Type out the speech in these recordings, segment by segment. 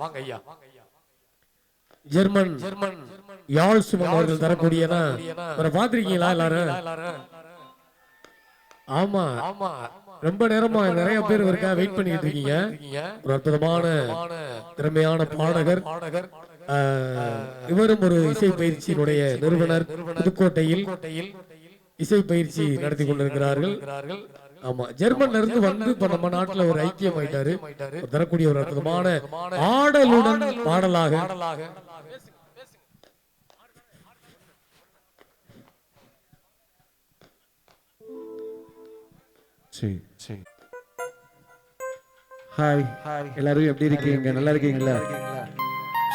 வாங்க ஐயா. German German யாழ் அவர்கள் தரக்கூடியனா இவரை பார்த்திருக்கீங்களா எல்லாரும்? ஆமா. ஆமா. ரொம்ப நேரமா நிறைய பேர் இருக்கா வெயிட் பண்ணிட்டு இருக்கீங்க. ஒரு அற்புதமான திறமையான பாடகர். இவரும் ஒரு இசை பயிற்சியினுடைய நிறுவனர். புதுக்கோட்டையில் கோட்டையில் இசை பயிற்சி நடத்தி கொண்டிருக்கிறார்கள். ஆமா ஜெர்மன்ல இருந்து வந்து இப்ப நம்ம நாட்டுல ஒரு ஐக்கியம் ஆயிட்டாரு தரக்கூடிய ஒரு அற்புதமான ஆடலுடன் பாடலாக பாடலாக. சரி. சரி. ஹாய் ஹாய் எல்லாரும் எப்படி இருக்கீங்க? நல்லா இருக்கீங்களா?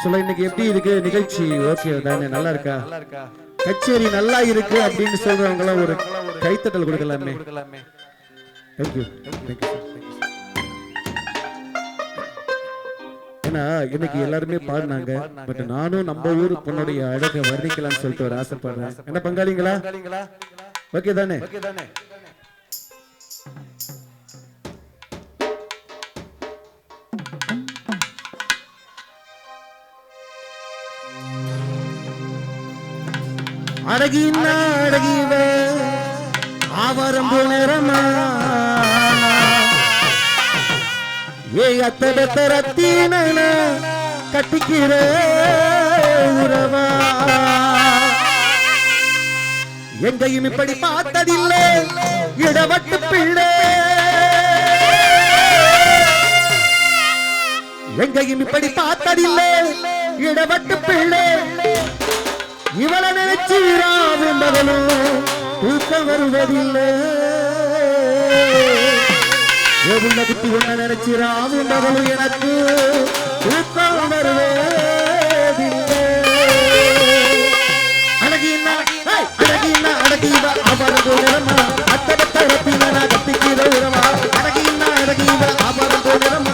சொல்ல இன்னைக்கு எப்படி இருக்கு? நிகழ்ச்சி ஓகே தானே? நல்லா இருக்கா? நல்லா இருக்கா? கச்சேரி நல்லா இருக்கு அப்படின்னு சொல்றவங்க ஒரு கைத்தட்டல் கொடுக்கலாமே. கொடுக்கலாமே தேங்க்யூ ஏன்னா இன்னைக்கு எல்லாருமே பாடினாங்க. பட் நானும் நம்ம ஊர் பொண்ணுடைய அழகை வர்ணிக்கலாம்னு சொல்லிட்டு ஒரு ஆசைப்படுறேன். என்ன பங்காளிங்களா? ஓகே தானே. அழகின் அழகிவ ஆவரம்பு நிறமா ஏ அத்தட ரத்தீன கட்டிக்கிற உறவா? எங்கையும் இப்படி பார்த்ததில்லை. இடவட்டு பிள்ளை. எங்கையும் இப்படி பார்த்ததில்லை. இடவட்டு பிள்ளை. இவளை நினைச்சு ராவும் பகலும் தூக்கம் வருவதில்லை. எதுல குத்தி உன்ன நினைச்சு ராவும் பகலும் எனக்கு தூக்கம் வருவதில்லை அடகின்னா ஏய், அழகின்னா அழகிவ அவரது நிறமா. அத்தபத்த ரத்தினா கத்திக்கிற உறவா. அடகின்னா அழகிவ அவரது நிறமா.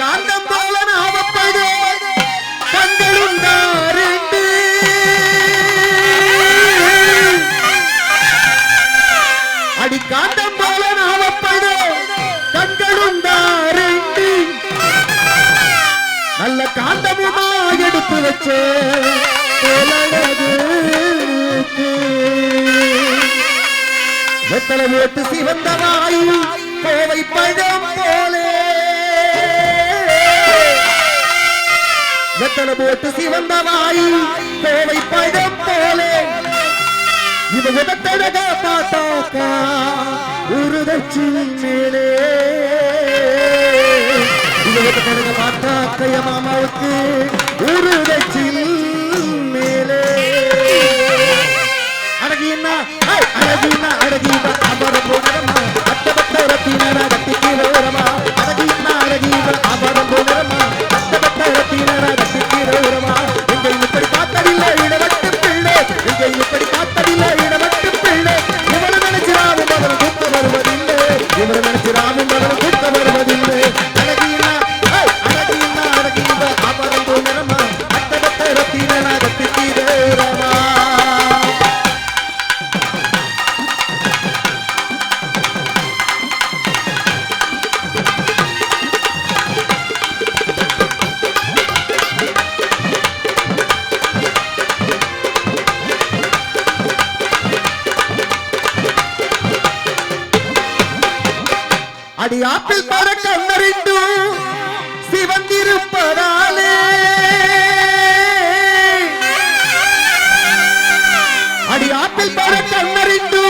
காந்தம் போல நாமப்படு நாவப்படு அடி காந்தம் போல நாமப்படு கண்களுண்டாரெண்டு நல்ல காந்தமுமா எடுத்து வச்ச. தொலழகு வெத்தலை ஓட்டு சிவந்த வாயு கோவை பழம் போலே போட்டு சிவந்த வாய் கோவை பழம் போலே. இவ உதத்தழக பார்த்தாக்கா உருதச்சி மேலே. ஆப்பிள் பழ கண்ணறிந்து சிவந்திருப்பதாலே. அடி ஆப்பிள் பழ கண்ணறிந்து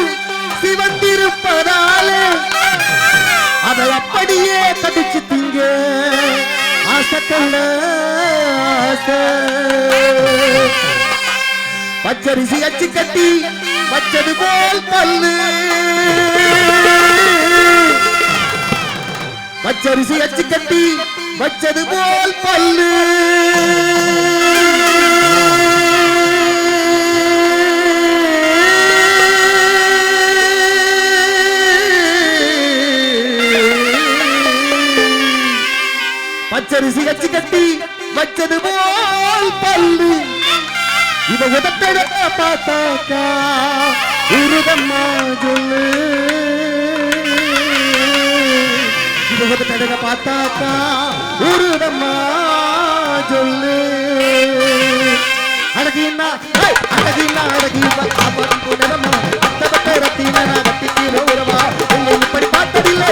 சிவந்திருப்பதாலே. அதை அப்படியே கடிச்சு திங்க ஆசக்கல்ல பச்சரிசி அச்சு கட்டி வச்சது போல் பல்லு. பச்சரிசி அச்சு கட்டி வச்சது போல் பல்லு. பச்சரிசி அச்சு கட்டி வச்சது போல் பல்லு. இவ உதட்டட பார்த்தாக்கா? உருதம்மா சொல்லு. இவ உதட்டட பார்த்தாக்கா உருதம்மா சொல்லு. அழகின்னா ஹே, அழகின்னா அழகி அவன் புனரமா அத்தபத்த ரத்தினா உறவா. உங்களை இப்படி பார்த்ததில்லை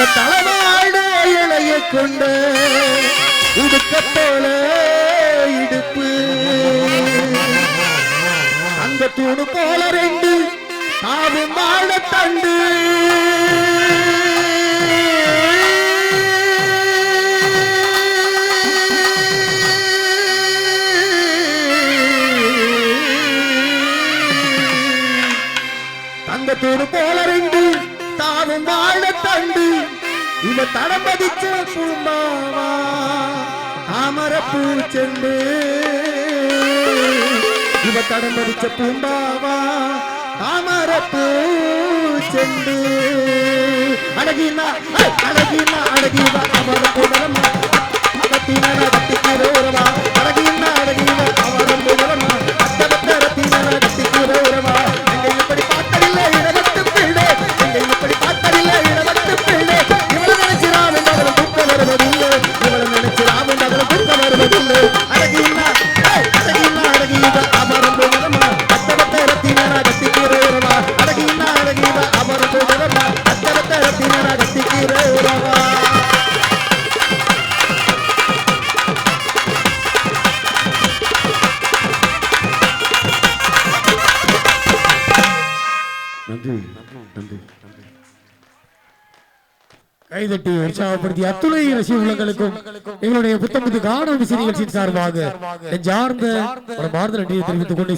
அந்த தளவாட இலைய கொண்ட உடுக்க இடுப்பு. அந்த தூணு போல ரெண்டு தங்கத்தோடு இவ தடம் பதிச்ச பூமாவா தாமர செண்டு இவ தடம் பதிச்ச பூம்பாவா? தாமர செண்டு அழகினா அழகினா அழகிவா அவர புனரமா அகத்தினா கட்டிக்கிற உறவா அழகினா நன்றி. நன்றி. கைதட்டி உற்சாகப்படுத்தி அத்துணை ரசிக உள்ளங்களுக்கும் எங்களுடைய புத்தம்புத்து காணொலி நிகழ்ச்சியின் சார்பாக ஒரு மாறுதல் நன்றியை தெரிவித்துக் கொண்டு